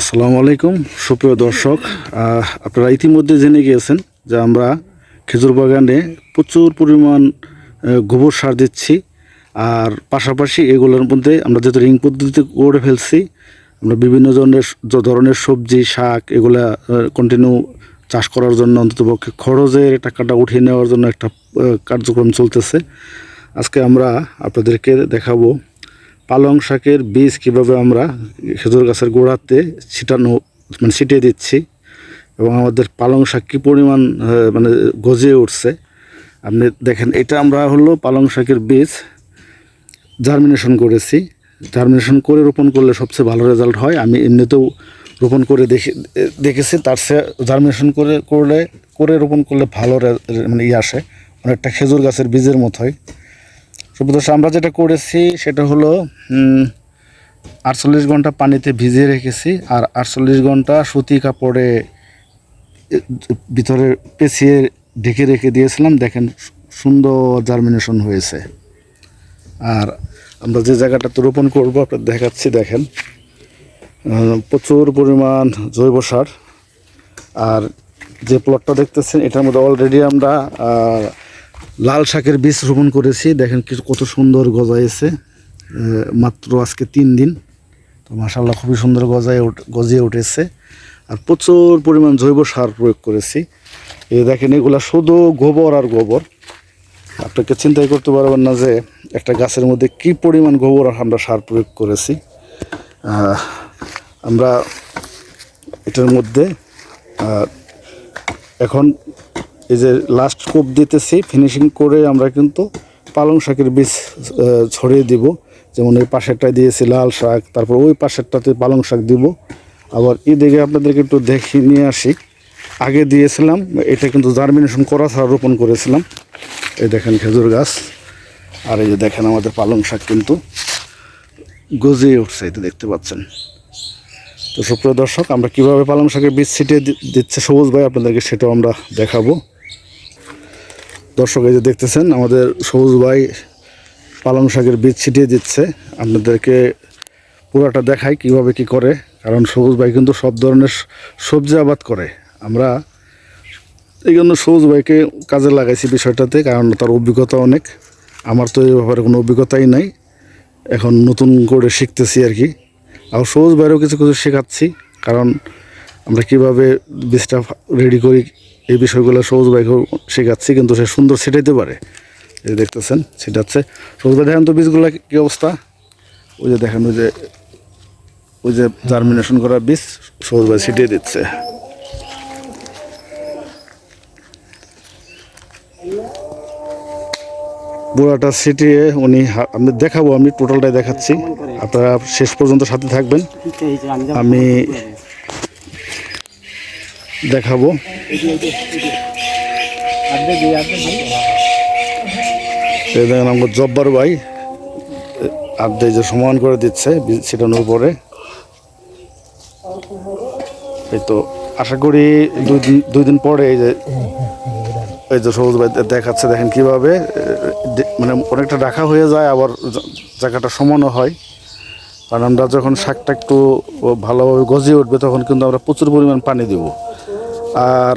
আসসালামু আলাইকুম, সুপ্রিয় দর্শক। আপনারা ইতিমধ্যে জেনে গিয়েছেন যে আমরা খেজুর বাগানে প্রচুর পরিমাণ গোবর সার দিচ্ছি। আর পাশাপাশি এগুলোর মধ্যে আমরা যেহেতু রিং পদ্ধতিতে করে ফেলছি, আমরা বিভিন্ন ধরনের ধরনের সবজি, শাক এগুলা কন্টিনিউ চাষ করার জন্য অন্ততপক্ষে খরচের টাকাটা উঠিয়ে নেওয়ার জন্য একটা কার্যক্রম চলতেছে। আজকে আমরা আপনাদেরকে দেখাবো পালং শাকের বীজ কীভাবে আমরা খেজুর গাছের গোড়াতে ছিটানো মানে ছিটিয়ে দিচ্ছি এবং আমাদের পালং শাক কী পরিমাণ মানে গজিয়ে উঠছে। আপনি দেখেন, এটা আমরা হলো পালং শাকের বীজ জার্মিনেশন করেছি। জার্মিনেশন করে রোপণ করলে সবচেয়ে ভালো রেজাল্ট হয়। আমি এমনিতেও রোপণ করে দেখে, দেখেছি, তার সে জার্মিনেশন করে, করলে, করে রোপণ করলে ভালো মানে ইয়ে আসে। অনেকটা খেজুর গাছের বীজের মতো হয় সুপ্রদর্শক আমরা যেটা করেছি সেটা হলো আটচল্লিশ ঘণ্টা পানিতে ভিজিয়ে রেখেছি আর আটচল্লিশ ঘণ্টা সুতি কাপড়ে ভিতরে পেঁচিয়ে ঢেকে রেখে দিয়েছিলাম। দেখেন সুন্দর জার্মিনেশন হয়েছে। আর আমরা যে জায়গাটাতে রোপণ করব আপনার দেখাচ্ছি, দেখেন প্রচুর পরিমাণ জৈব সার। আর যে প্লটটা দেখতেছেন, এটার মধ্যে অলরেডি আমরা লাল শাকের বীজ রোপণ করেছি। দেখেন কি কত সুন্দর গজাইছে। মাত্র আজকে তিন দিন। তো মাসাল্লাহ খুবই সুন্দর গজায় গজিয়ে উঠেছে। আর প্রচুর পরিমাণ জৈব সার প্রয়োগ করেছি। এই দেখেন, এগুলা শুধু গোবর আর গোবর। আপনাকে চিন্তাই করতে পারবেন না যে একটা গাছের মধ্যে কি পরিমাণ গোবর আমরা সার প্রয়োগ করেছি। আমরা এটার মধ্যে এখন এই যে লাস্ট কোপ দিতেছি ফিনিশিং করে আমরা কিন্তু পালং শাকের বীজ ছড়িয়ে দিব। যেমন এই পাশেরটায় দিয়েছি লাল শাক, তারপর ওই পাশেরটাতে পালং শাক দিব। আবার এদিকে আপনাদেরকে একটু দেখিয়ে নিয়ে আসি। আগে দিয়েছিলাম, এটা কিন্তু জার্মিনেশন করা ছাড়া রোপণ করেছিলাম। এই দেখেন খেজুর গাছ, আর এই যে দেখেন আমাদের পালং শাক কিন্তু গজিয়ে উঠছে এটা দেখতে পাচ্ছেন। তো সুপ্রিয় দর্শক, আমরা কীভাবে পালং শাকের বীজ ছিটিয়ে দিচ্ছে সবুজ ভাই, আপনাদেরকে সেটাও আমরা দেখাবো। দর্শক এই যে দেখতেছেন, আমাদের সবুজ ভাই পালং শাকের বীজ ছিটিয়ে দিচ্ছে। আপনাদেরকে পুরাটা দেখাই কীভাবে কি করে, কারণ সবুজ ভাই কিন্তু সব ধরনের সবজি আবাদ করে। আমরা এই জন্য সবুজ ভাইকে কাজে লাগাইছি বিষয়টাতে, কারণ তার অভিজ্ঞতা অনেক। আমার তো এই ব্যাপারে কোনো অভিজ্ঞতাই নাই। এখন নতুন করে শিখতেছি আর কি। আর সবুজ ভাইয়েরও কিছু কিছু শেখাচ্ছি, কারণ আমরা কীভাবে বীজটা রেডি করি, এই বিষয়গুলো সবুজ ভাইকেও শেখাচ্ছি, কিন্তু সে সুন্দর ছিটাইতে পারে। এই দেখতেছেন, ছিটাচ্ছে। সবুজ ভাই, দেখেন তো বীজগুলো কী অবস্থা? ওই যে দেখেন, ওই যে ওই যে জার্মিনেশন করা বীজ সবুজ ভাই ছিটিয়ে দিচ্ছে। বুড়াটা ছিটিয়ে উনি আমি দেখাবো, আমি টোটালটাই দেখাচ্ছি। আপনারা শেষ পর্যন্ত সাথে থাকবেন। আমি দেখাবো। দেখেন আমার জব্বার ভাই আর্ধে যে সমান করে দিচ্ছে ছিটানোর পরে। এই তো আশা করি দুই দিন দুই দিন পরে এই যে এই যে সবুজ ভাই দেখাচ্ছে, দেখেন কীভাবে মানে অনেকটা রাখা হয়ে যায়, আবার জায়গাটা সমানও হয়। কারণ আমরা যখন শাকটা একটু ভালোভাবে গজিয়ে উঠবে, তখন কিন্তু আমরা প্রচুর পরিমাণ পানি দেব। আর